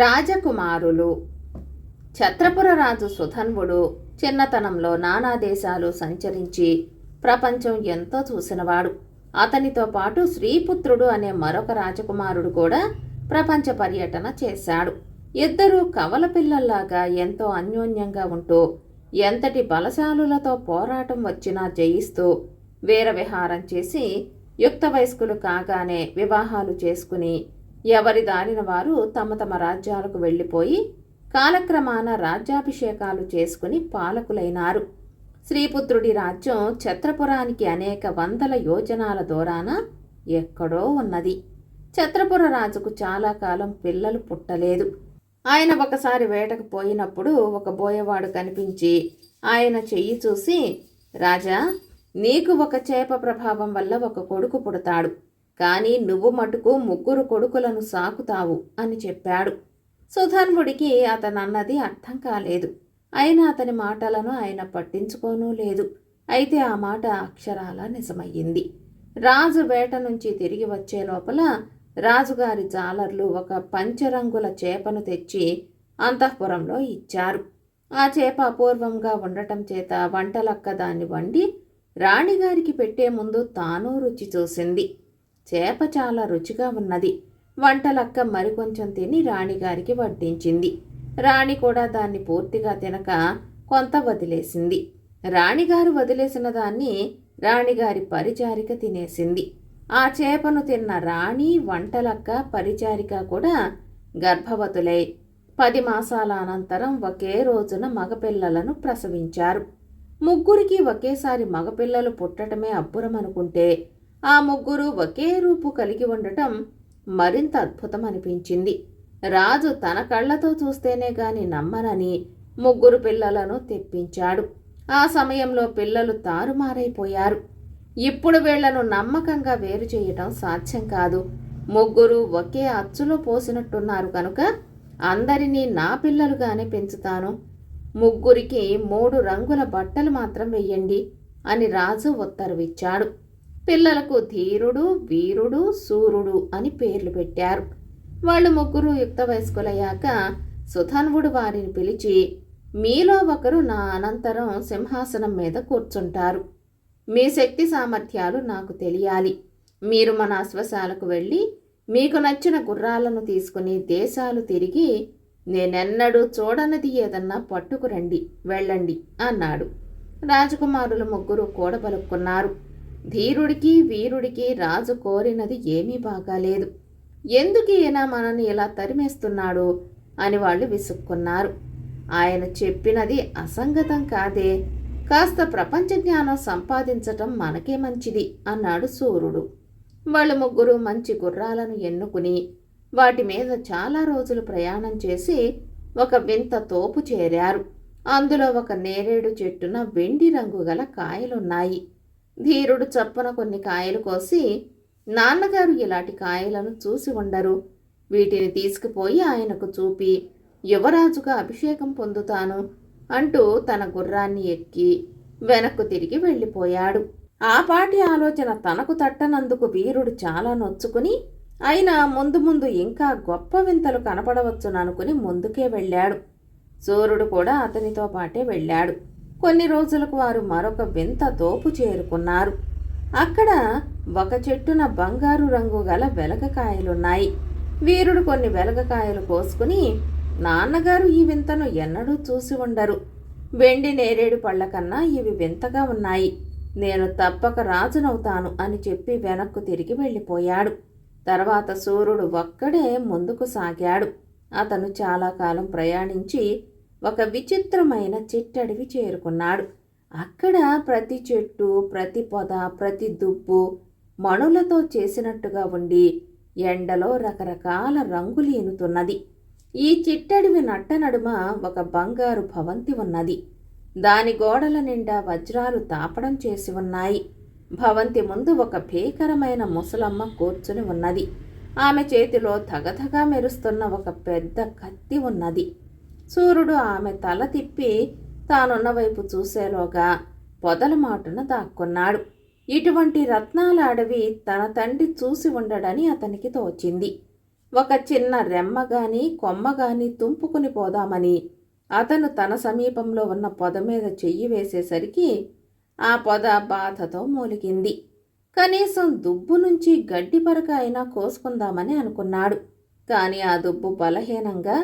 రాజకుమారులు. ఛత్రపుర రాజు సుధన్వుడు చిన్నతనంలో నానా దేశాలు సంచరించి ప్రపంచం ఎంతో చూసినవాడు. అతనితో పాటు శ్రీపుత్రుడు అనే మరొక రాజకుమారుడు కూడా ప్రపంచ పర్యటన చేశాడు. ఇద్దరూ కవల పిల్లల్లాగా ఎంతో అన్యోన్యంగా ఉంటూ ఎంతటి బలశాలులతో పోరాటం వచ్చినా జయిస్తూ వీరవిహారం చేసి యుక్త వయస్కులు కాగానే వివాహాలు చేసుకుని ఎవరి దారిన వారు తమ తమ రాజ్యాలకు వెళ్ళిపోయి కాలక్రమాన రాజ్యాభిషేకాలు చేసుకుని పాలకులైనారు. శ్రీపుత్రుడి రాజ్యం ఛత్రపురానికి అనేక వందల యోజనాల దూరాన ఎక్కడో ఉన్నది. ఛత్రపుర రాజుకు చాలా కాలం పిల్లలు పుట్టలేదు. ఆయన ఒకసారి వేటకు పోయినప్పుడు ఒక బోయవాడు కనిపించి ఆయన చెయ్యి చూసి రాజా నీకు ఒక చేప ప్రభావం వల్ల ఒక కొడుకు పుడతాడు. కానీ నువ్వు మటుకు ముగ్గురు కొడుకులను సాకుతావు అని చెప్పాడు. సుధన్వుడికి అతనన్నది అర్థం కాలేదు. అయినా అతని మాటలను ఆయన పట్టించుకోనూ లేదు. అయితే ఆ మాట అక్షరాల నిజమయ్యింది. రాజు వేట నుంచి తిరిగి వచ్చే లోపల రాజుగారి జాలర్లు ఒక పంచరంగుల చేపను తెచ్చి అంతఃపురంలో ఇచ్చారు. ఆ చేప అపూర్వంగా ఉండటం చేత వంటలక్క దాన్ని వండి రాణిగారికి పెట్టే ముందు తాను రుచి చూసింది. చేప చాలా రుచిగా ఉన్నది. వంటలక్క మరికొంచెం తిని రాణిగారికి వడ్డించింది. రాణి కూడా దాన్ని పూర్తిగా తినక కొంత వదిలేసింది. రాణిగారు వదిలేసిన దాన్ని రాణిగారి పరిచారిక తినేసింది. ఆ చేపను తిన్న రాణి వంటలక్క పరిచారిక కూడా గర్భవతులై పది మాసాల అనంతరం ఒకే రోజున మగపిల్లలను ప్రసవించారు. ముగ్గురికి ఒకేసారి మగపిల్లలు పుట్టడమే అబ్బురమనుకుంటే ఆ ముగ్గురు ఒకే రూపు కలిగి ఉండటం మరింత అద్భుతం అనిపించింది. రాజు తన కళ్ళతో చూస్తేనే గాని నమ్మనని ముగ్గురు పిల్లలను తెప్పించాడు. ఆ సమయంలో పిల్లలు తారుమారైపోయారు. ఇప్పుడు వీళ్ళను నమ్మకంగా వేరు చేయటం సాధ్యం కాదు. ముగ్గురు ఒకే అచ్చులో పోసినట్టున్నారు కనుక అందరినీ నా పిల్లలుగానే పెంచుతాను. ముగ్గురికి మూడు రంగుల బట్టలు మాత్రం వెయ్యండి అని రాజు ఉత్తర్విచ్చాడు. పిల్లలకు ధీరుడు వీరుడు సూర్యుడు అని పేర్లు పెట్టారు. వాళ్ళు ముగ్గురు యుక్త వయస్కులయ్యాక సుధన్వుడు వారిని పిలిచి మీలో ఒకరు నా అనంతరం సింహాసనం మీద కూర్చుంటారు. మీ శక్తి సామర్థ్యాలు నాకు తెలియాలి. మీరు మన అశ్వశాలకు వెళ్ళి మీకు నచ్చిన గుర్రాలను తీసుకుని దేశాలు తిరిగి నేనెన్నడూ చూడనది ఏదన్నా పట్టుకురండి వెళ్ళండి అన్నాడు. రాజకుమారులు ముగ్గురు కూడబలుక్కున్నారు. ధీరుడికి వీరుడికి రాజు కోరినది ఏమీ బాగాలేదు. ఎందుకు ఈయన మనల్ని ఇలా తరిమేస్తున్నాడు? అని వాళ్ళు విసుక్కున్నారు. ఆయన చెప్పినది అసంగతం కాదే. కాస్త ప్రపంచ జ్ఞానం సంపాదించటం మనకే మంచిది అన్నాడు సూర్యుడు. వాళ్ళు ముగ్గురు మంచి గుర్రాలను ఎన్నుకుని వాటి మీద చాలా రోజులు ప్రయాణం చేసి ఒక వింత తోపు చేరారు. అందులో ఒక నేరేడు చెట్టున వెండి రంగు గల కాయలున్నాయి. ధీరుడు చప్పున కొన్ని కాయలు కోసి నాన్నగారు ఇలాంటి కాయలను చూసి ఉండరు. వీటిని తీసుకుపోయి ఆయనకు చూపి యువరాజుగా అభిషేకం పొందుతాను అంటూ తన గుర్రాన్ని ఎక్కి వెనక్కు తిరిగి వెళ్ళిపోయాడు. ఆ పాటి ఆలోచన తనకు తట్టనందుకు వీరుడు చాలా నొచ్చుకుని అయినా ముందు ముందు ఇంకా గొప్ప వింతలు కనపడవచ్చుననుకుని ముందుకే వెళ్ళాడు. సూర్యుడు కూడా అతనితో పాటే వెళ్ళాడు. కొన్ని రోజులకు వారు మరొక వింత తోపు చేరుకున్నారు. అక్కడ ఒక చెట్టున బంగారు రంగు గల వెలగకాయలున్నాయి. వీరుడు కొన్ని వెలగకాయలు కోసుకుని నాన్నగారు ఈ వింతను ఎన్నడూ చూసి ఉండరు. వెండి నేరేడు పళ్ళ కన్నా ఇవి వింతగా ఉన్నాయి. నేను తప్పక రాజునవుతాను అని చెప్పి వెనక్కు తిరిగి వెళ్ళిపోయాడు. తర్వాత సూర్యుడు ఒక్కడే ముందుకు సాగాడు. అతను చాలా కాలం ప్రయాణించి ఒక విచిత్రమైన చిట్టడివి చేరుకున్నాడు. అక్కడ ప్రతి చెట్టు ప్రతి పొద ప్రతి దుబ్బు మణులతో చేసినట్టుగా ఉండి ఎండలో రకరకాల రంగులీనుతున్నది ఈ చిట్టడివి నట్ట నడుమ ఒక బంగారు భవంతి ఉన్నది. దాని గోడల నిండా వజ్రాలు తాపడం చేసి ఉన్నాయి. భవంతి ముందు ఒక భీకరమైన ముసలమ్మ కూర్చుని ఉన్నది. ఆమె చేతిలో తగతగా మెరుస్తున్న ఒక పెద్ద కత్తి ఉన్నది. సూర్యుడు ఆమె తల తిప్పి తానున్న వైపు చూసేలోగా పొదల మాటున దాక్కున్నాడు. ఇటువంటి రత్నాల అడవి తన తండ్రి చూసి ఉండడని అతనికి తోచింది. ఒక చిన్న రెమ్మ గాని కొమ్మ గాని తుంపుకుని పోదామని అతను తన సమీపంలో ఉన్న పొద మీద చెయ్యి వేసేసరికి ఆ పొద బాధతో మూలిగింది. కనీసం దుబ్బు నుంచి గడ్డి పరక అయినా కోసుకుందామని అనుకున్నాడు. కానీ ఆ దుబ్బు బలహీనంగా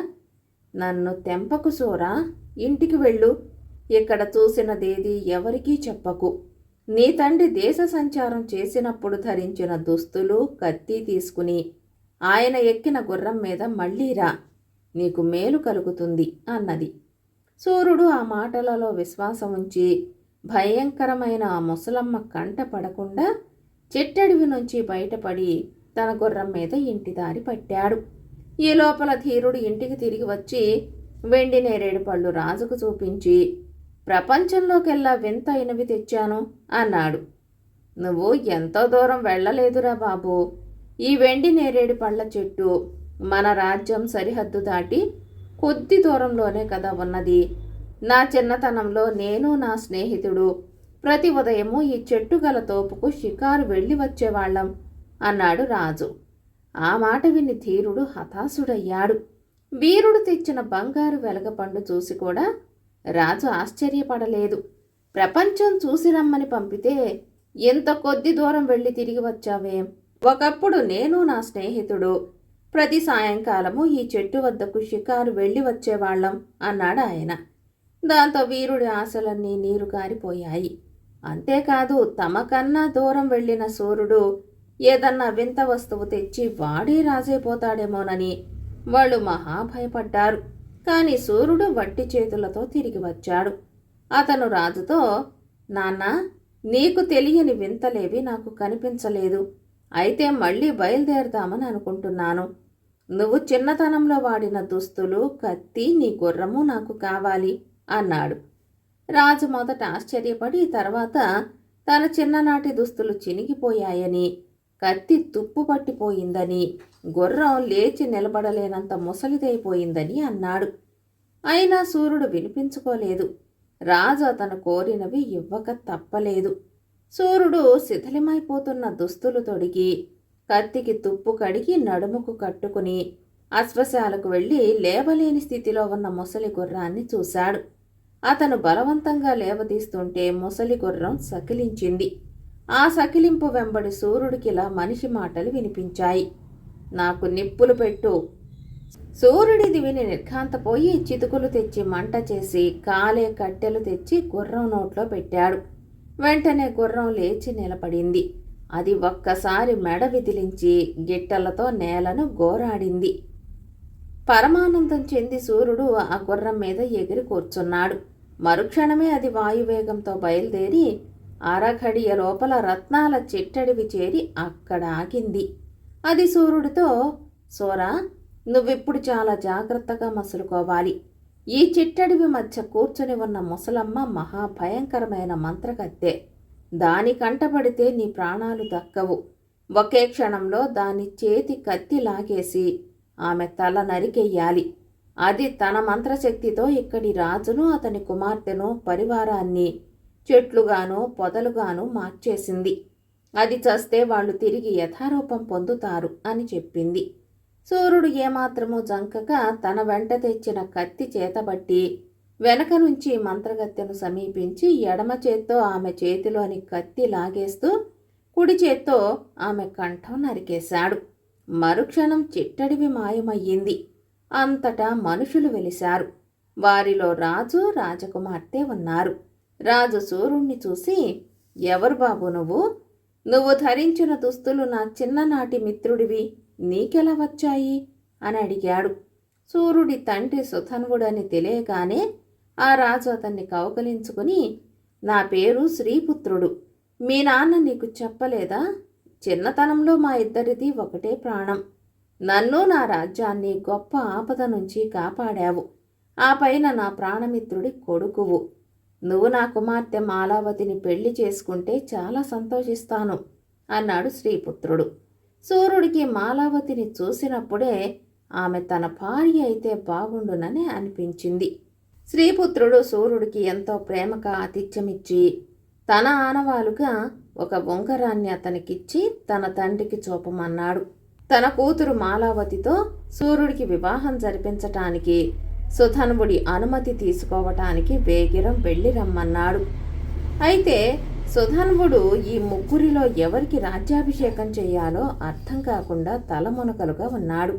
నన్ను తెంపకు సోరా ఇంటికి వెళ్ళు. ఇక్కడ చూసినదేది ఎవరికీ చెప్పకు. నీ తండ్రి దేశ సంచారం చేసినప్పుడు ధరించిన దుస్తులు కత్తి తీసుకుని ఆయన ఎక్కిన గుర్రం మీద మళ్ళీరా నీకు మేలు కలుగుతుంది అన్నది. సూర్యుడు ఆ మాటలలో విశ్వాసం ఉంచి భయంకరమైన ఆ ముసలమ్మ కంట పడకుండా చెట్టడివి నుంచి బయటపడి తన గుర్రం మీద ఇంటి దారి పట్టాడు. ఈ లోపల ధీరుడు ఇంటికి తిరిగి వచ్చి వెండి నేరేడు పళ్ళు రాజుకు చూపించి ప్రపంచంలోకెల్లా వింత అయినవి తెచ్చాను అన్నాడు. నువ్వు ఎంతో దూరం వెళ్ళలేదురా బాబు. ఈ వెండి నేరేడు పళ్ళ చెట్టు మన రాజ్యం సరిహద్దు దాటి కొద్ది దూరంలోనే కదా ఉన్నది. నా చిన్నతనంలో నేను నా స్నేహితుడు ప్రతి ఉదయము ఈ చెట్టు గల తోపుకు షికారు వెళ్ళి వచ్చేవాళ్ళం అన్నాడు రాజు. ఆ మాట విని ధీరుడు హతాశుడయ్యాడు. వీరుడు తెచ్చిన బంగారు వెలగపండు చూసి కూడా రాజు ఆశ్చర్యపడలేదు. ప్రపంచం చూసి రమ్మని పంపితే ఎంత కొద్ది దూరం వెళ్ళి తిరిగి వచ్చావేం? ఒకప్పుడు నేను నా స్నేహితుడు. ప్రతి సాయంకాలము ఈ చెట్టు వద్దకు షికారు వెళ్ళి వచ్చేవాళ్ళం అన్నాడు ఆయన. దాంతో వీరుడి ఆశలన్నీ నీరు కారిపోయాయి. అంతేకాదు తమకన్నా దూరం వెళ్ళిన సూర్యుడు ఏదన్నా వింత వస్తువు తెచ్చి వాడే రాజైపోతాడేమోనని వాళ్ళు మహా భయపడ్డారు కాని సూర్యుడు వట్టి చేతులతో తిరిగి వచ్చాడు. అతను రాజుతో నాన్న నీకు తెలియని వింతలేవి నాకు కనిపించలేదు. అయితే మళ్ళీ బయలుదేరుదామని అనుకుంటున్నాను. నువ్వు చిన్నతనంలో వాడిన దుస్తులు కత్తి నీ గుర్రము నాకు కావాలి అన్నాడు. రాజు మొదట ఆశ్చర్యపడి తర్వాత తన చిన్ననాటి దుస్తులు చినిగిపోయాయని కత్తి తుప్పు పట్టిపోయిందని గుర్రం లేచి నిలబడలేనంత ముసలిదైపోయిందని అన్నాడు. అయినా సూర్యుడు వినిపించుకోలేదు. రాజు అతను కోరినవి ఇవ్వక తప్పలేదు. సూర్యుడు శిథిలమైపోతున్న దుస్తులు తొడిగి కత్తికి తుప్పు కడిగి నడుముకు కట్టుకుని అశ్వశాలకు వెళ్ళి లేవలేని స్థితిలో ఉన్న ముసలి గుర్రాన్ని చూశాడు. అతను బలవంతంగా లేవదీస్తుంటే ముసలి గుర్రం సకిలించింది. ఆ సకిలింపు వెంబడి సూర్యుడికిలా మనిషి మాటలు వినిపించాయి. నాకు నిప్పులు పెట్టు. సూర్యుడిది విని నిర్ఘాంతపోయి చితుకులు తెచ్చి మంట చేసి కాలే కట్టెలు తెచ్చి గుర్రం నోట్లో పెట్టాడు. వెంటనే గుర్రం లేచి నిలబడింది. అది ఒక్కసారి మెడ విదిలించి గిట్టలతో నేలను గోరాడింది. పరమానందం చెంది సూర్యుడు ఆ గుర్రం మీద ఎగిరి కూర్చున్నాడు. మరుక్షణమే అది వాయువేగంతో బయలుదేరి అరఘడియ లోపల రత్నాల చిట్టడివి చేరి అక్కడ ఆగింది అది సూర్యుడితో సోరా నువ్విప్పుడు చాలా జాగ్రత్తగా మసులుకోవాలి. ఈ చిట్టడివి మధ్య కూర్చుని ఉన్న ముసలమ్మ మహాభయంకరమైన మంత్రకత్తె దాని కంటపడితే నీ ప్రాణాలు దక్కవు. ఒకే క్షణంలో దాని చేతి కత్తి లాగేసి ఆమె తల నరికెయ్యాలి అది తన మంత్రశక్తితో ఇక్కడి రాజును అతని కుమార్తెను పరివారాన్ని చెట్లుగాను పొదలుగాను మార్చేసింది. అది చస్తే వాళ్ళు తిరిగి యథారూపం పొందుతారు అని చెప్పింది. సూర్యుడు ఏమాత్రమూ జంకక తన వెంట తెచ్చిన కత్తి చేతబట్టి వెనక నుంచి మంత్రగత్తెను సమీపించి ఎడమ చేత్తో ఆమె చేతిలోని కత్తి లాగేస్తూ కుడి చేత్తో ఆమె కంఠం నరికేశాడు. మరుక్షణం చిట్టడివి మాయమయ్యింది. అంతటా మనుషులు వెలిశారు. వారిలో రాజు రాజకుమార్తె ఉన్నారు. రాజు సూర్యుణ్ణి చూసి ఎవరు బాబు నువ్వు? నువ్వు ధరించిన దుస్తులు నా చిన్ననాటి మిత్రుడివి. నీకెలా వచ్చాయి? అని అడిగాడు. సూర్యుడి తండ్రి సుధన్వుడని తెలియగానే ఆ రాజు అతన్ని కౌకలించుకుని నా పేరు శ్రీపుత్రుడు. మీ నాన్న నీకు చెప్పలేదా? చిన్నతనంలో మా ఇద్దరిది ఒకటే ప్రాణం. నన్ను నా రాజ్యాన్ని గొప్ప ఆపద నుంచి కాపాడావు. ఆ పైన నా ప్రాణమిత్రుడి కొడుకువు. నువ్వు నా కుమార్తె మాలావతిని పెళ్ళి చేసుకుంటే చాలా సంతోషిస్తాను అన్నాడు శ్రీపుత్రుడు. సూర్యుడికి మాలావతిని చూసినప్పుడే ఆమె తన భార్య అయితే బాగుండునని అనిపించింది. శ్రీపుత్రుడు సూర్యుడికి ఎంతో ప్రేమగా ఆతిథ్యమిచ్చి తన ఆనవాలుగా ఒక ఉంగరాన్ని అతనికిచ్చి తన తండ్రికి చూపమన్నాడు. తన కూతురు మాలావతితో సూర్యుడికి వివాహం జరిపించటానికి సుధనువుడి అనుమతి తీసుకోవటానికి వేగిరం వెళ్ళి రమ్మన్నాడు. అయితే సుధన్వుడు ఈ ముగ్గురిలో ఎవరికి రాజ్యాభిషేకం చేయాలో అర్థం కాకుండా తలమునకలుగా ఉన్నాడు.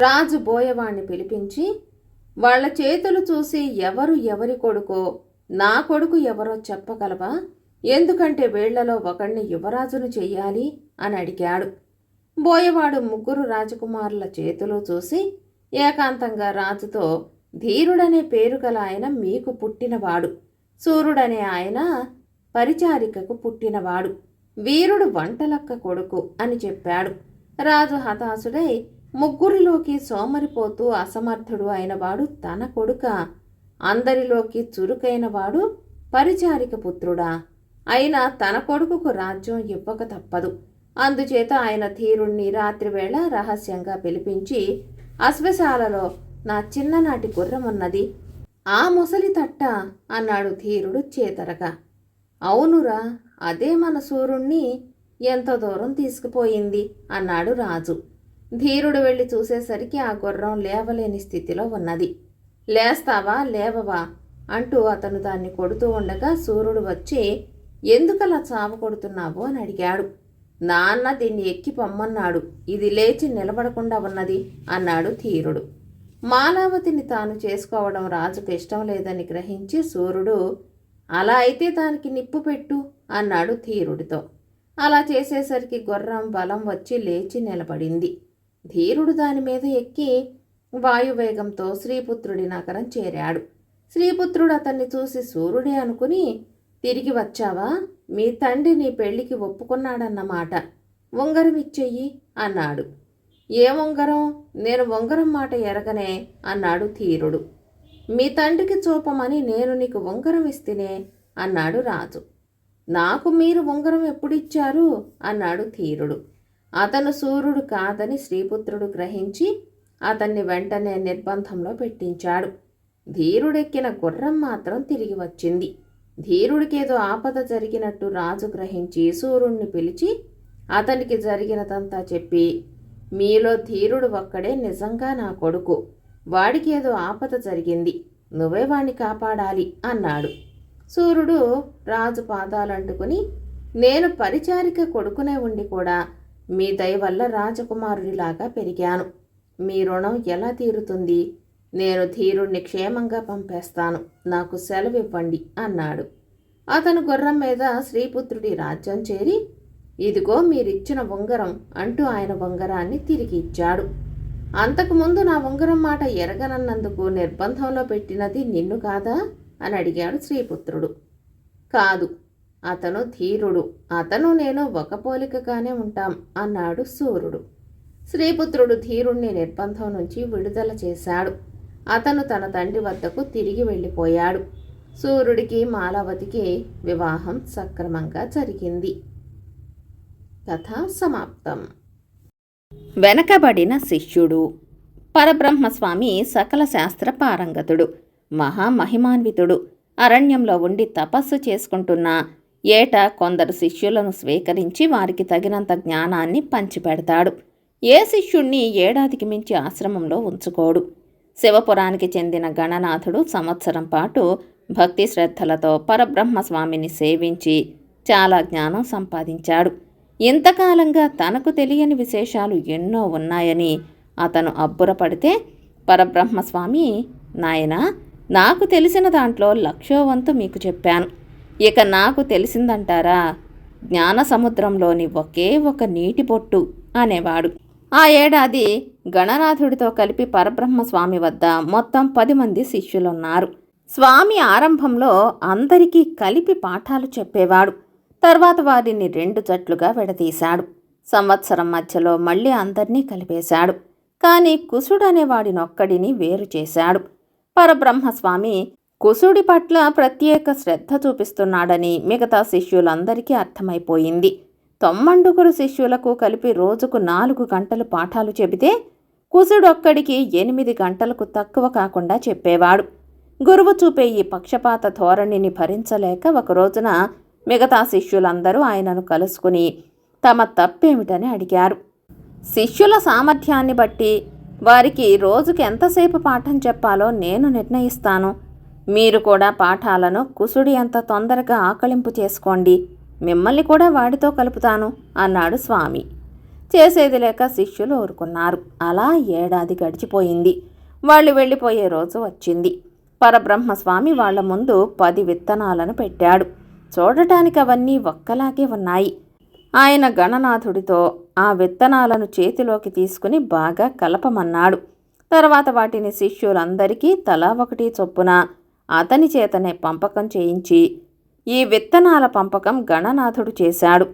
రాజు బోయవాణ్ణి పిలిపించి వాళ్ళ చేతులు చూసి ఎవరు ఎవరి కొడుకో? నా కొడుకు ఎవరో చెప్పగలవా? ఎందుకంటే వేళ్ళలో ఒకణ్ణి యువరాజును చెయ్యాలి అని అడిగాడు. బోయవాడు ముగ్గురు రాజకుమారుల చేతులు చూసి ఏకాంతంగా రాజుతో ధీరుడనే పేరు గల ఆయన మీకు పుట్టినవాడు. సూర్యుడనే ఆయన పరిచారికకు పుట్టినవాడు. వీరుడు వంటలక్క కొడుకు అని చెప్పాడు. రాజు హతాశుడై ముగ్గురిలోకి సోమరిపోతూ అసమర్థుడు అయినవాడు తన కొడుక. అందరిలోకి చురుకైనవాడు పరిచారిక పుత్రుడా. అయినా తన కొడుకుకు రాజ్యం ఇవ్వక తప్పదు. అందుచేత ఆయన ధీరుణ్ణి రాత్రివేళ రహస్యంగా పిలిపించి అశ్వశాలలో నా చిన్ననాటి గుర్రమున్నది. ఆ ముసలి తట్ట అన్నాడు ధీరుడు చేతరగా. అవునురా అదే మన సూర్యుణ్ణి ఎంత దూరం తీసుకుపోయింది అన్నాడు రాజు. ధీరుడు వెళ్ళి చూసేసరికి ఆ గుర్రం లేవలేని స్థితిలో ఉన్నది. లేస్తావా లేవవా? అంటూ అతను దాన్ని కొడుతూ ఉండగా సూర్యుడు వచ్చి ఎందుకలా చావు కొడుతున్నావు? అని అడిగాడు. నాన్న దీన్ని ఎక్కి పొమ్మన్నాడు. ఇది లేచి నిలబడకుండా ఉన్నది అన్నాడు ధీరుడు. మాలావతిని తాను చేసుకోవడం రాజుకు ఇష్టం లేదని గ్రహించి సూర్యుడు అలా అయితే దానికి నిప్పు పెట్టు అన్నాడు ధీరుడితో. అలా చేసేసరికి గుర్రం బలం వచ్చి లేచి నిలబడింది. ధీరుడు దాని మీద ఎక్కి వాయువేగంతో శ్రీపుత్రుడి నగరం చేరాడు. శ్రీపుత్రుడు అతన్ని చూసి సూర్యుడే అనుకుని తిరిగి వచ్చావా? మీ తండ్రి నీ పెళ్ళికి ఒప్పుకున్నాడన్నమాట. ఉంగరం ఇచ్చెయ్యి అన్నాడు. ఏ ఉంగరం నేను ఉంగరం మాట ఎరగనే అన్నాడు ధీరుడు. మీ తండ్రికి చూపమని నేను నీకు ఉంగరం ఇస్తేనే అన్నాడు రాజు. నాకు మీరు ఉంగరం ఎప్పుడిచ్చారు? అన్నాడు ధీరుడు. అతను సూర్యుడు కాదని శ్రీపుత్రుడు గ్రహించి అతన్ని వెంటనే నిర్బంధంలో పెట్టించాడు. ధీరుడెక్కిన గుర్రం మాత్రం తిరిగి వచ్చింది. ధీరుడికేదో ఆపద జరిగినట్టు రాజు గ్రహించి సూర్యుణ్ణి పిలిచి అతనికి జరిగినదంతా చెప్పి మీలో ధీరుడు ఒక్కడే నిజంగా నా కొడుకు. వాడికి ఏదో ఆపద జరిగింది. నువ్వే వాణ్ణి కాపాడాలి అన్నాడు. సూర్యుడు రాజు పాదాలంటుకుని నేను పరిచారిక కొడుకునే ఉండి కూడా మీ దయ వల్ల రాజకుమారుడిలాగా పెరిగాను. మీ రుణం ఎలా తీరుతుంది? నేను ధీరుణ్ణి క్షేమంగా పంపేస్తాను. నాకు సెలవివ్వండి అన్నాడు. అతను గుర్రం మీద శ్రీపుత్రుడి రాజ్యం చేరి ఇదిగో మీరిచ్చిన ఉంగరం అంటూ ఆయన ఉంగరాన్ని తిరిగి ఇచ్చాడు. అంతకుముందు నా ఉంగరం మాట ఎరగనన్నందుకు నిర్బంధంలో పెట్టినది నిన్ను కాదా? అని అడిగాడు శ్రీపుత్రుడు. కాదు అతను ధీరుడు. అతను నేను ఒక పోలికగానే ఉంటాం అన్నాడు సూర్యుడు. శ్రీపుత్రుడు ధీరుణ్ణి నిర్బంధం నుంచి విడుదల చేశాడు. అతను తన తండ్రి వద్దకు తిరిగి వెళ్ళిపోయాడు. సూర్యుడికి మాలవతికి వివాహం సక్రమంగా జరిగింది. కథ సమాప్తం. వెనకబడిన శిష్యుడు. పరబ్రహ్మస్వామి సకల శాస్త్ర పారంగతుడు మహామహిమాన్వితుడు అరణ్యంలో ఉండి తపస్సు చేసుకుంటున్న ఏట కొందరు శిష్యులను స్వీకరించి వారికి తగినంత జ్ఞానాన్ని పంచిపెడతాడు. ఏ శిష్యుణ్ణి ఏడాదికి మించి ఆశ్రమంలో ఉంచుకోడు. శివపురానికి చెందిన గణనాథుడు సంవత్సరం పాటు భక్తి శ్రద్ధలతో పరబ్రహ్మస్వామిని సేవించి చాలా జ్ఞానం సంపాదించాడు. ఇంతకాలంగా తనకు తెలియని విశేషాలు ఎన్నో ఉన్నాయని అతను అబ్బురపడితే పరబ్రహ్మస్వామి నాయనా నాకు తెలిసిన దాంట్లో లక్షోవంతు మీకు చెప్పాను. ఇక నాకు తెలిసిందంటారా? జ్ఞాన సముద్రంలోని ఒకే ఒక నీటి బొట్టు అనేవాడు. ఆ ఏడాది గణనాథుడితో కలిపి పరబ్రహ్మస్వామి వద్ద మొత్తం పది మంది శిష్యులున్నారు. స్వామి ఆరంభంలో అందరికీ కలిపి పాఠాలు చెప్పేవాడు. తర్వాత వారిని రెండు జట్లుగా విడదీశాడు. సంవత్సరం మధ్యలో మళ్ళీ అందర్నీ కలిపేశాడు. కానీ కుసుడనేవాడినొక్కడిని వేరు చేశాడు. పరబ్రహ్మస్వామి కుసుడి పట్ల ప్రత్యేక శ్రద్ధ చూపిస్తున్నాడని మిగతా శిష్యులందరికీ అర్థమైపోయింది. తొమ్మండుగురు శిష్యులకు కలిపి రోజుకు నాలుగు గంటలు పాఠాలు చెబితే కుసుడొక్కడికి ఎనిమిది గంటలకు తక్కువ కాకుండా చెప్పేవాడు. గురువు చూపే ఈ పక్షపాత ధోరణిని భరించలేక ఒక రోజున మిగతా శిష్యులందరూ ఆయనను కలుసుకుని తమ తప్పేమిటని అడిగారు. శిష్యుల సామర్థ్యాన్ని బట్టి వారికి రోజుకి ఎంతసేపు పాఠం చెప్పాలో నేను నిర్ణయిస్తాను. మీరు కూడా పాఠాలను కుసుడి అంత తొందరగా ఆకలింపు చేసుకోండి. మిమ్మల్ని కూడా వాడితో కలుపుతాను అన్నాడు స్వామి. చేసేది లేక శిష్యులు ఊరుకున్నారు. అలా ఏడాది గడిచిపోయింది. వాళ్ళు వెళ్ళిపోయే రోజు వచ్చింది. పరబ్రహ్మస్వామి వాళ్ళ ముందు పది విత్తనాలను పెట్టాడు. చూడటానికి అవన్నీ ఒక్కలాగే ఉన్నాయి. ఆయన గణనాథుడితో ఆ విత్తనాలను చేతిలోకి తీసుకుని బాగా కలపమన్నాడు. తర్వాత వాటిని శిష్యులందరికీ తలా ఒకటి చొప్పున అతని చేతనే పంపకం చేయించి ఈ విత్తనాల పంపకం గణనాథుడు చేశాడు.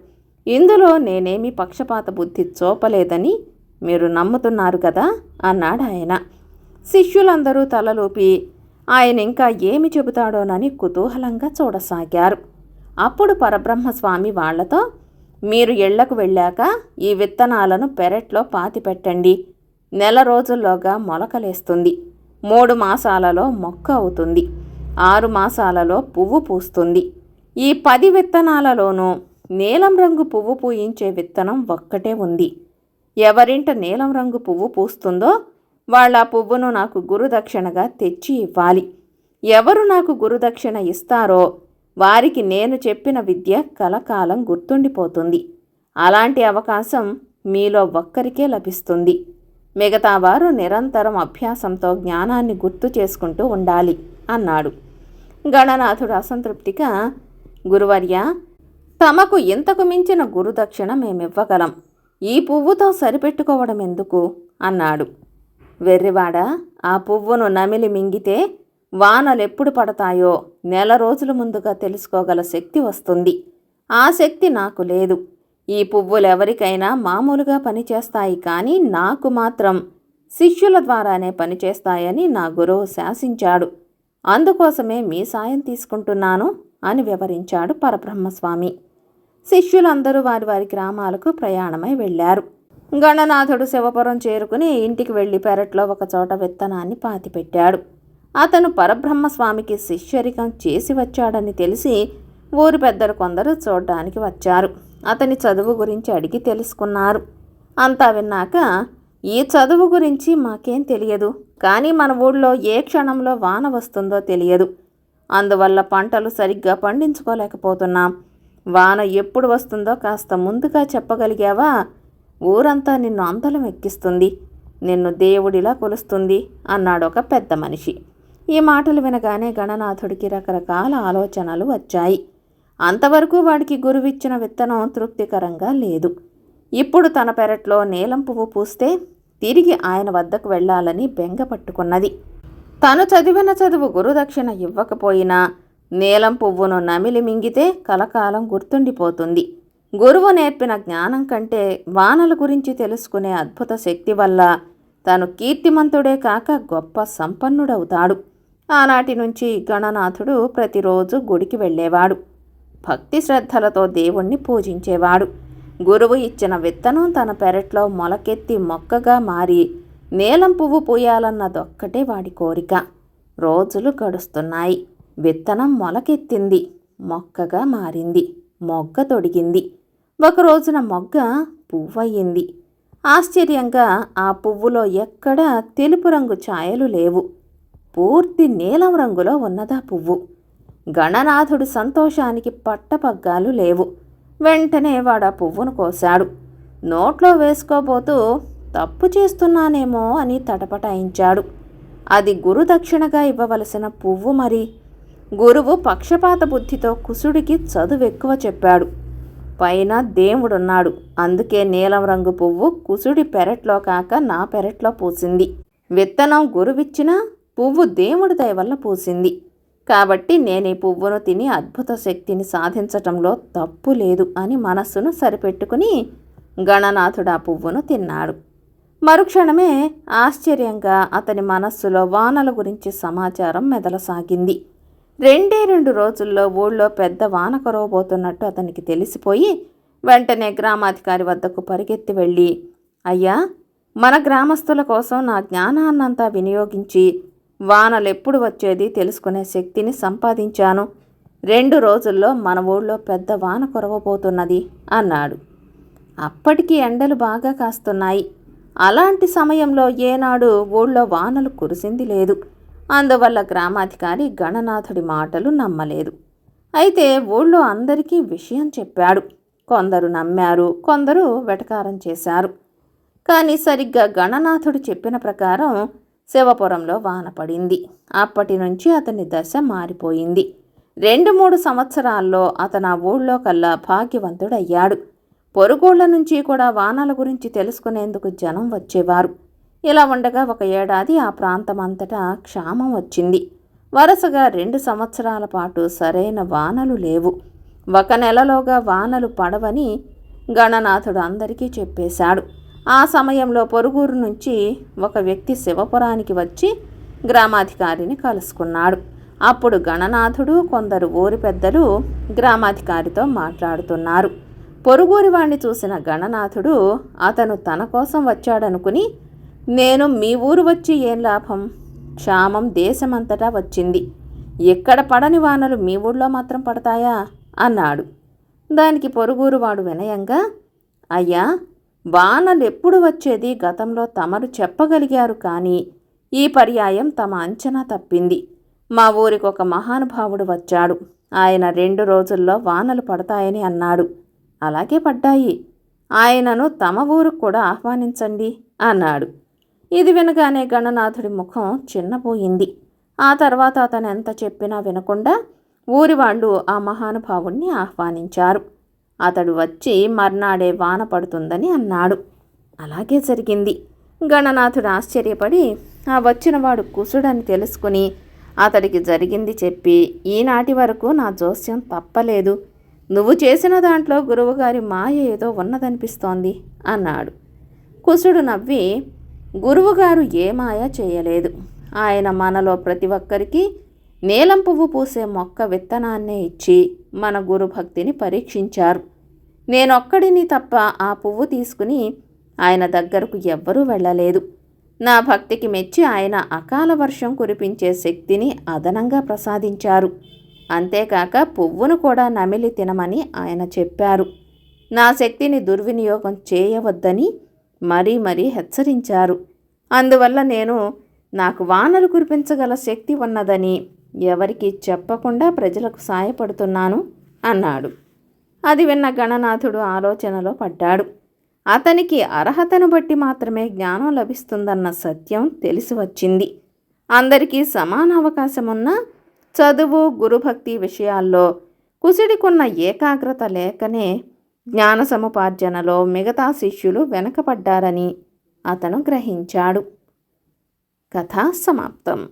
ఇందులో నేనేమి పక్షపాత బుద్ధి చూపలేదని మీరు నమ్ముతున్నారు కదా అన్నాడు ఆయన. శిష్యులందరూ తలలోపి ఆయన ఇంకా ఏమి చెబుతాడోనని కుతూహలంగా చూడసాగారు. అప్పుడు పరబ్రహ్మస్వామి వాళ్ళతో మీరు ఇళ్ళకు వెళ్ళాక ఈ విత్తనాలను పెరట్లో పాతి పెట్టండి నెల రోజుల్లోగా మొలకలేస్తుంది. మూడు మాసాలలో మొక్క అవుతుంది. ఆరు మాసాలలో పువ్వు పూస్తుంది. ఈ పది విత్తనాలలోనూ నీలం రంగు పువ్వు పూయించే విత్తనం ఒక్కటే ఉంది. ఎవరింట నీలం రంగు పువ్వు పూస్తుందో వాళ్ళ పువ్వును నాకు గురుదక్షిణగా తెచ్చి ఇవ్వాలి. ఎవరు నాకు గురుదక్షిణ ఇస్తారో వారికి నేను చెప్పిన విద్య కలకాలం గుర్తుండిపోతుంది. అలాంటి అవకాశం మీలో ఒక్కరికే లభిస్తుంది. మిగతా వారు నిరంతరం అభ్యాసంతో జ్ఞానాన్ని గుర్తు చేసుకుంటూ ఉండాలి అన్నాడు. గణనాథుడు అసంతృప్తిగా గురువర్య తమకు ఇంతకు మించిన గురుదక్షిణ మేమివ్వగలం. ఈ పువ్వుతో సరిపెట్టుకోవడం ఎందుకు? అన్నాడు. వెర్రివాడ ఆ పువ్వును నమిలి మింగితే వానలెప్పుడు పడతాయో నెల రోజుల ముందుగా తెలుసుకోగల శక్తి వస్తుంది. ఆ శక్తి నాకు లేదు. ఈ పువ్వులు ఎవరికైనా మామూలుగా పనిచేస్తాయి కానీ నాకు మాత్రం శిష్యుల ద్వారానే పనిచేస్తాయని నా గురువు శాసించాడు. అందుకోసమే మీ సాయం తీసుకుంటున్నాను అని వివరించాడు పరబ్రహ్మస్వామి. శిష్యులందరూ వారి వారి గ్రామాలకు ప్రయాణమై వెళ్ళారు. గణనాథుడు శివపురం చేరుకుని ఇంటికి వెళ్ళి పెరట్లో ఒకచోట విత్తనాన్ని పాతిపెట్టాడు. అతను పరబ్రహ్మస్వామికి శిష్యరికం చేసి వచ్చాడని తెలిసి ఊరి పెద్దలు కొందరు చూడడానికి వచ్చారు. అతని చదువు గురించి అడిగి తెలుసుకున్నారు. అంతా విన్నాక ఈ చదువు గురించి మాకేం తెలియదు. కానీ మన ఊళ్ళో ఏ క్షణంలో వాన వస్తుందో తెలియదు. అందువల్ల పంటలు సరిగ్గా పండించుకోలేకపోతున్నాం. వాన ఎప్పుడు వస్తుందో కాస్త ముందుగా చెప్పగలిగావా? ఊరంతా నిన్ను అంతలం ఎక్కిస్తుంది. నిన్ను దేవుడిలా కొలుస్తుంది అన్నాడు ఒక పెద్ద మనిషి. ఈ మాటలు వినగానే గణనాథుడికి రకరకాల ఆలోచనలు వచ్చాయి. అంతవరకు వాడికి గురువిచ్చిన విత్తనం తృప్తికరంగా లేదు. ఇప్పుడు తన పెరట్లో నీలం పువ్వు పూస్తే తిరిగి ఆయన వద్దకు వెళ్ళాలని బెంగ పట్టుకున్నది. తను చదివిన చదువు గురుదక్షిణ ఇవ్వకపోయినా నీలం పువ్వును నమిలి మింగితే కలకాలం గుర్తుండిపోతుంది. గురువు నేర్పిన జ్ఞానం కంటే వానల గురించి తెలుసుకునే అద్భుత శక్తి వల్ల తను కీర్తిమంతుడే కాక గొప్ప సంపన్నుడవుతాడు. ఆనాటి నుంచి గణనాథుడు ప్రతిరోజు గుడికి వెళ్ళేవాడు. భక్తి శ్రద్ధలతో దేవుణ్ణి పూజించేవాడు. గురువు ఇచ్చిన విత్తనం తన పెరట్లో మొలకెత్తి మొక్కగా మారి నీలం పువ్వు పూయాలన్నదొక్కటే వాడి కోరిక. రోజులు గడుస్తున్నాయి. విత్తనం మొలకెత్తింది. మొక్కగా మారింది. మొగ్గ తొడిగింది. ఒక రోజున మొగ్గ పువ్వయ్యింది. ఆశ్చర్యంగా ఆ పువ్వులో ఎక్కడా తెలుపు రంగు ఛాయలు లేవు. పూర్తి నీలం రంగులో ఉన్నదా పువ్వు? గణనాథుడు సంతోషానికి పట్టపగ్గాలు లేవు. వెంటనే వాడా పువ్వును కోశాడు. నోట్లో వేసుకోబోతూ తప్పు చేస్తున్నానేమో అని తటపటాయించాడు. అది గురుదక్షిణగా ఇవ్వవలసిన పువ్వు మరి గురువు పక్షపాత బుద్ధితో కుసుడికి చదువు ఎక్కువ చెప్పాడు. పైన దేవుడున్నాడు. అందుకే నీలం రంగు పువ్వు కుసుడి పెరట్లో కాక నా పెరట్లో పూసింది. విత్తనం గురువిచ్చినా పువ్వు దేవుడి దయ వల్ల పూసింది. కాబట్టి నేను ఈ పువ్వును తిని అద్భుత శక్తిని సాధించటంలో తప్పు లేదు అని మనస్సును సరిపెట్టుకుని గణనాథుడు ఆ పువ్వును తిన్నాడు. మరుక్షణమే ఆశ్చర్యంగా అతని మనస్సులో వానల గురించి సమాచారం మెదలసాగింది. రెండే రెండు రోజుల్లో ఊళ్ళో పెద్ద వాన కురవబోతున్నట్టు అతనికి తెలిసిపోయి వెంటనే గ్రామాధికారి వద్దకు పరిగెత్తి వెళ్ళి అయ్యా మన గ్రామస్తుల కోసం నా జ్ఞానాన్నంతా వినియోగించి వానలెప్పుడు వచ్చేది తెలుసుకునే శక్తిని సంపాదించాను. రెండు రోజుల్లో మన ఊళ్ళో పెద్ద వాన కురవబోతున్నది అన్నాడు. అప్పటికి ఎండలు బాగా కాస్తున్నాయి. అలాంటి సమయంలో ఏనాడు ఊళ్ళో వానలు కురిసింది లేదు. అందువల్ల గ్రామాధికారి గణనాథుడి మాటలు నమ్మలేదు. అయితే ఊళ్ళో అందరికీ విషయం చెప్పాడు. కొందరు నమ్మారు కొందరు వెటకారం చేశారు. కానీ సరిగ్గా గణనాథుడు చెప్పిన ప్రకారం శివపురంలో వాన పడింది. అప్పటి నుంచి అతని దశ మారిపోయింది. రెండు మూడు సంవత్సరాల్లో అతను ఆ ఊళ్ళో కల్లా భాగ్యవంతుడయ్యాడు. పొరుగుళ్ళ నుంచి కూడా వానల గురించి తెలుసుకునేందుకు జనం వచ్చేవారు. ఇలా ఉండగా ఒక ఏడాది ఆ ప్రాంతం అంతటా క్షామం వచ్చింది. వరుసగా రెండు సంవత్సరాల పాటు సరైన వానలు లేవు. ఒక నెలలోగా వానలు పడవని గణనాథుడు అందరికీ చెప్పేశాడు. ఆ సమయంలో పొరుగురు నుంచి ఒక వ్యక్తి శివపురానికి వచ్చి గ్రామాధికారిని కలుసుకున్నాడు. అప్పుడు గణనాథుడు కొందరు ఊరి పెద్దలు గ్రామాధికారితో మాట్లాడుతున్నారు. పొరుగురి వాణ్ణి చూసిన గణనాథుడు అతను తన కోసం వచ్చాడనుకుని నేను మీ ఊరు వచ్చి ఏం లాభం? క్షామం దేశమంతటా వచ్చింది. ఎక్కడ పడని వానలు మీ ఊళ్ళో మాత్రం పడతాయా? అన్నాడు. దానికి పొరుగురు వాడు వినయంగా అయ్యా వానలు ఎప్పుడు వచ్చేది గతంలో తమరు చెప్పగలిగారు కానీ ఈ పర్యాయం తమ అంచనా తప్పింది. మా ఊరికి ఒక మహానుభావుడు వచ్చాడు. ఆయన రెండు రోజుల్లో వానలు పడతాయని అన్నాడు. అలాగే పడ్డాయి. ఆయనను తమ ఊరుకు కూడా ఆహ్వానించండి అన్నాడు. ఇది వినగానే గణనాథుడి ముఖం చిన్నపోయింది ఆ తర్వాత అతను ఎంత చెప్పినా వినకుండా ఊరి వాళ్ళు ఆ మహానుభావుణ్ణి ఆహ్వానించారు. అతడు వచ్చి మర్నాడే వాన పడుతుందని అన్నాడు. అలాగే జరిగింది. గణనాథుడు ఆశ్చర్యపడి ఆ వచ్చినవాడు కుసుడని తెలుసుకుని అతడికి జరిగింది చెప్పి ఈనాటి వరకు నా జోస్యం తప్పలేదు. నువ్వు చేసిన దాంట్లో గురువుగారి మాయ ఏదో ఉన్నదనిపిస్తోంది అన్నాడు. కుసుడు నవ్వి గురువుగారు ఏ మాయ చేయలేదు. ఆయన మనలో ప్రతి ఒక్కరికి నీలం పువ్వు పూసే మొక్క విత్తనాన్నే ఇచ్చి మన గురుభక్తిని పరీక్షించారు. నేనొక్కడిని తప్ప ఆ పువ్వు తీసుకుని ఆయన దగ్గరకు ఎవ్వరూ వెళ్ళలేదు. నా భక్తికి మెచ్చి ఆయన అకాల వర్షం కురిపించే శక్తిని అదనంగా ప్రసాదించారు. అంతేకాక పువ్వును కూడా నమిలి తినమని ఆయన చెప్పారు. నా శక్తిని దుర్వినియోగం చేయవద్దని మరీ మరీ హెచ్చరించారు. అందువల్ల నేను నాకు వానలు కురిపించగల శక్తి ఉన్నదని ఎవరికి చెప్పకుండా ప్రజలకు సాయపడుతున్నాను అన్నాడు. అది విన్న గణనాథుడు ఆలోచనలో పడ్డాడు. అతనికి అర్హతను బట్టి మాత్రమే జ్ఞానం లభిస్తుందన్న సత్యం తెలిసి వచ్చింది. అందరికీ సమాన అవకాశం ఉన్న చదువు గురుభక్తి విషయాల్లో కుసిడికున్న ఏకాగ్రత లేకనే జ్ఞాన సముపార్జనలో మిగతా శిష్యులు వెనకపడ్డారని అతను గ్రహించాడు. కథ సమాప్తం.